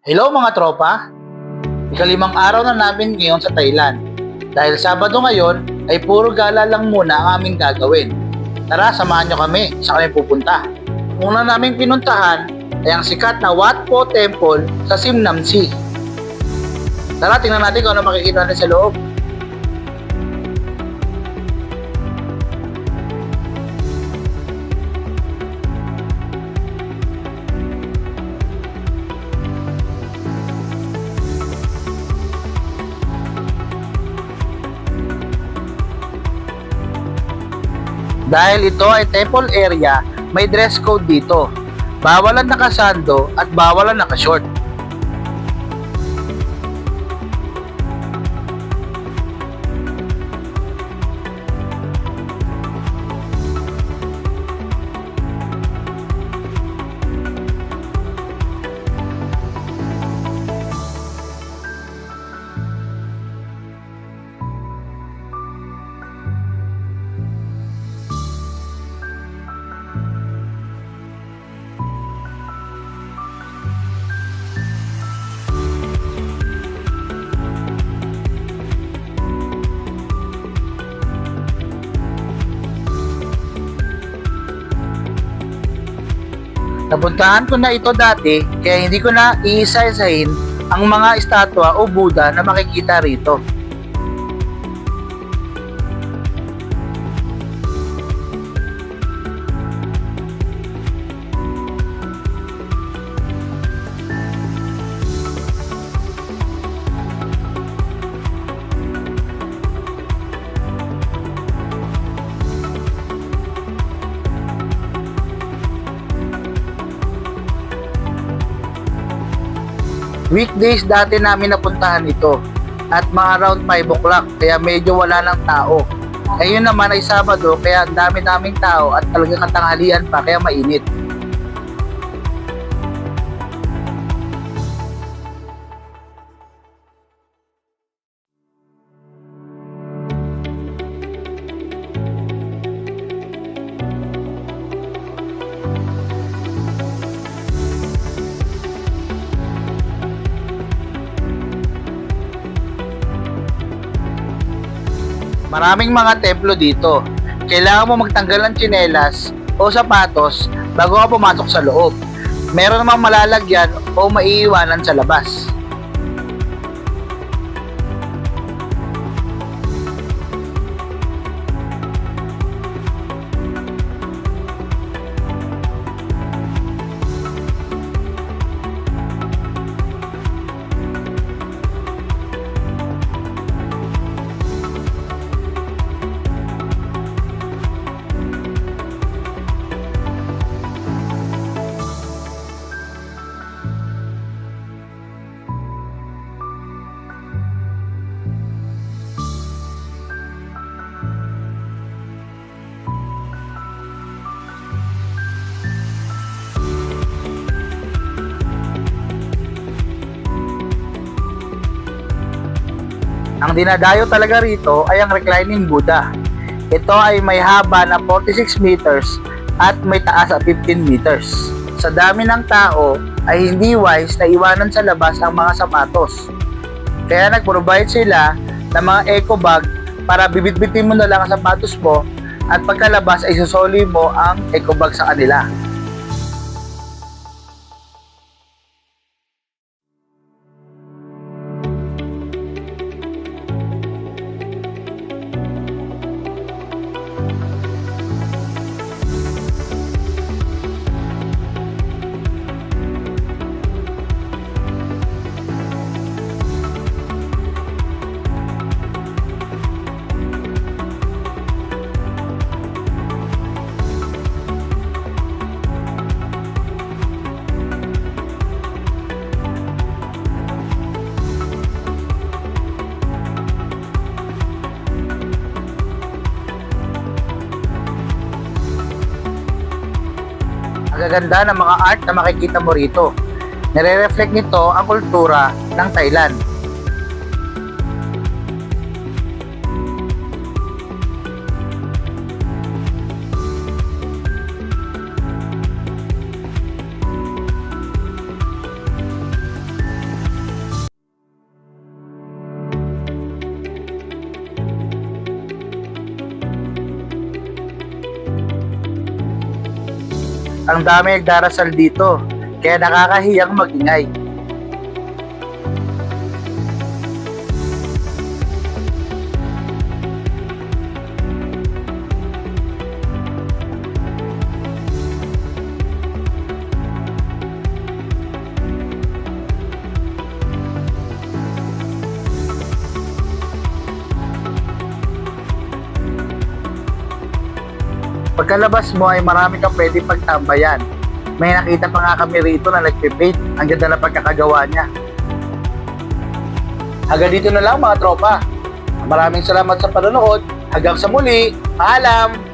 Hello mga tropa! Ikalimang araw na namin ngayon sa Thailand. Dahil Sabado ngayon ay puro gala lang muna ang aming gagawin. Tara, samahan nyo kami sa kami pupunta. Una naming pinuntahan ay ang sikat na Wat Po Temple sa Simnamsi. Tara, tingnan natin kung ano makikita natin sa loob. Dahil ito ay temple area, may dress code dito. Bawalan nakasando at bawalan nakashort. Napuntahan ko na ito dati kaya hindi ko na iisa-isahin ang mga estatwa o Buddha na makikita rito. Weekdays dati namin napuntahan ito at mga around 5 o'clock kaya medyo wala ng tao. Ngayon naman ay Sabado kaya ang dami naming tao at talagang katanghalian pa kaya mainit. Maraming mga templo dito. Kailangan mo magtanggal ng tsinelas o sapatos bago ka pumasok sa loob. Meron namang malalagyan o maiiwanan sa labas. Ang dinadayo talaga rito ay ang reclining Buddha. Ito ay may haba na 46 meters at may taas na 15 meters. Sa dami ng tao ay hindi wise na iwanan sa labas ang mga sapatos. Kaya nag-provide sila ng mga eco bag para bibitbitin mo na lang ang sapatos mo at pagkalabas ay susoli mo ang eco bag sa kanila. Ang gaganda ng mga art na makikita mo rito. Nire-reflect nito ang kultura ng Thailand. Ang dami nagdarasal dito, kaya nakakahiyang magingay. Pagkalabas mo ay marami kang pwede pagtambayan. May nakita pa nga kami rito na nagpipaint. Ang ganda na pagkakagawa niya. Hanggang dito na lang mga tropa. Maraming salamat sa panonood. Hanggang sa muli. Paalam!